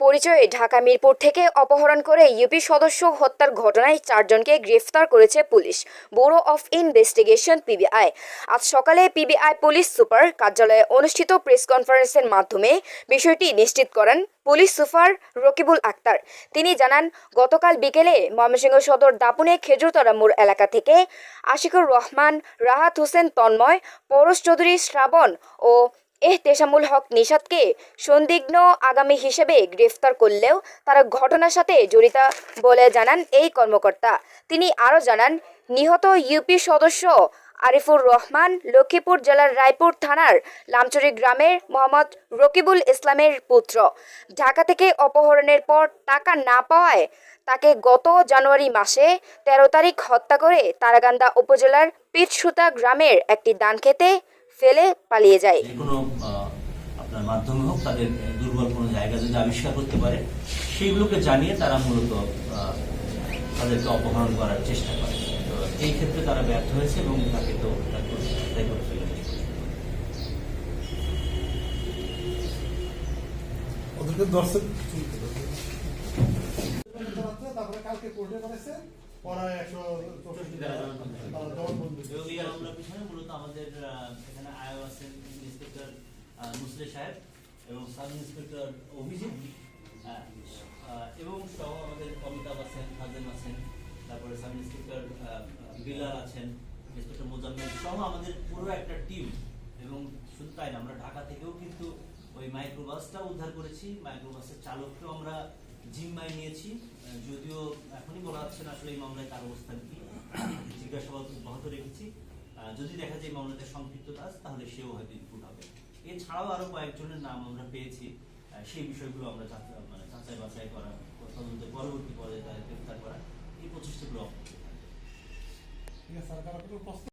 পরিচয়ে ঢাকা মিরপুর থেকে অপহরণ করে ইউপি সদস্য হত্যার ঘটনায় চারজনকে গ্রেফতার করেছে police. Bureau of investigation, PBI. আজ সকালে পিবিআই পুলিশ সুপার কার্যালয়ে অনুষ্ঠিত প্রেস কনফারেন্সের মাধ্যমে বিষয়টি নিশ্চিত করেন পুলিশ সুপার রকিবুল আক্তার। তিনি জানান, গতকাল বিকেলে ময়মনসিংহ সদর দাপুনে খেজুরতলা মোড় এলাকা থেকে আশিকুর রহমান, রাহাত হোসেন তন্ময়, পরশ চৌধুরী, শ্রাবণ ও এহতেশামুল হক নিষাদকে সন্দিগ্ন আগামী হিসেবে গ্রেফতার করলেও তারা ঘটনার সাথে জড়িত বলে জানান এই কর্মকর্তা। তিনি আরও জানান, নিহত ইউপি সদস্য আরিফুর রহমান লক্ষ্মীপুর জেলার রায়পুর থানার লামচুরি গ্রামের মোহাম্মদ রকিবুল ইসলামের পুত্র। ঢাকা থেকে অপহরণের পর টাকা না পাওয়ায় তাকে গত জানুয়ারি মাসে তেরো তারিখ হত্যা করে তারাগান্দা উপজেলার পিটসুতা গ্রামের একটি দান ফেলে পালিয়ে যায়। যে কোনো আহ, আপনার মাধ্যমে হোক তাদের দুর্বল কোনো জায়গা যদি আবিষ্কার করতে পারে সেইগুলোকে জানিয়ে তারা মূলত আহ, তাদেরকে অপহরণ করার চেষ্টা করে। তো এই ক্ষেত্রে তারা ব্যর্থ হয়েছে এবং তাকে তো ওদেরকে দর্শক তারপরে কালকে কোর্টে করেছে পড়ায় একশো চৌষট্টি টাকা জবানবন্দি এবং এই মামলার পিছনে মূলত আমাদের এখানে আয়ো আছেন ইন্সপেক্টর মুসলে সাহেব এবং সাব ইন্সপেক্টর অভিজিৎ আহ, আহ, এবং সহ আমাদের অমিতাভ আছেন হাজেম আছেন তারপরে সাব ইন্সপেক্টর আহ, বিলাল আছেন ইন্সপেক্টর মোজাম্মেল সহ আমাদের পুরো একটা টিম। এবং শুধু তাই না আমরা ঢাকা থেকেও কিন্তু ওই মাইক্রোবাসটা উদ্ধার করেছি। মাইক্রোবাসের চালককেও আমরা জিম্মায় নিয়েছি। যদিও এখনই বলা হচ্ছে না আসলে এই মামলায় তার অবস্থান কি। জিজ্ঞাসাবাদ অব্যাহত রেখেছি। যদি দেখা যায় মামলাতে সম্পৃক্ততা আছে তাহলে সেও হয়তো ইনপুট হবে। এছাড়াও আরও কয়েকজনের নাম আমরা পেয়েছি। সেই বিষয়গুলো আমরা মানে যাচাই বাছাই করা তদন্তের পরবর্তী পর্যায়ে তাদের গ্রেফতার করা, এই প্রচেষ্টাগুলো অব্যাহত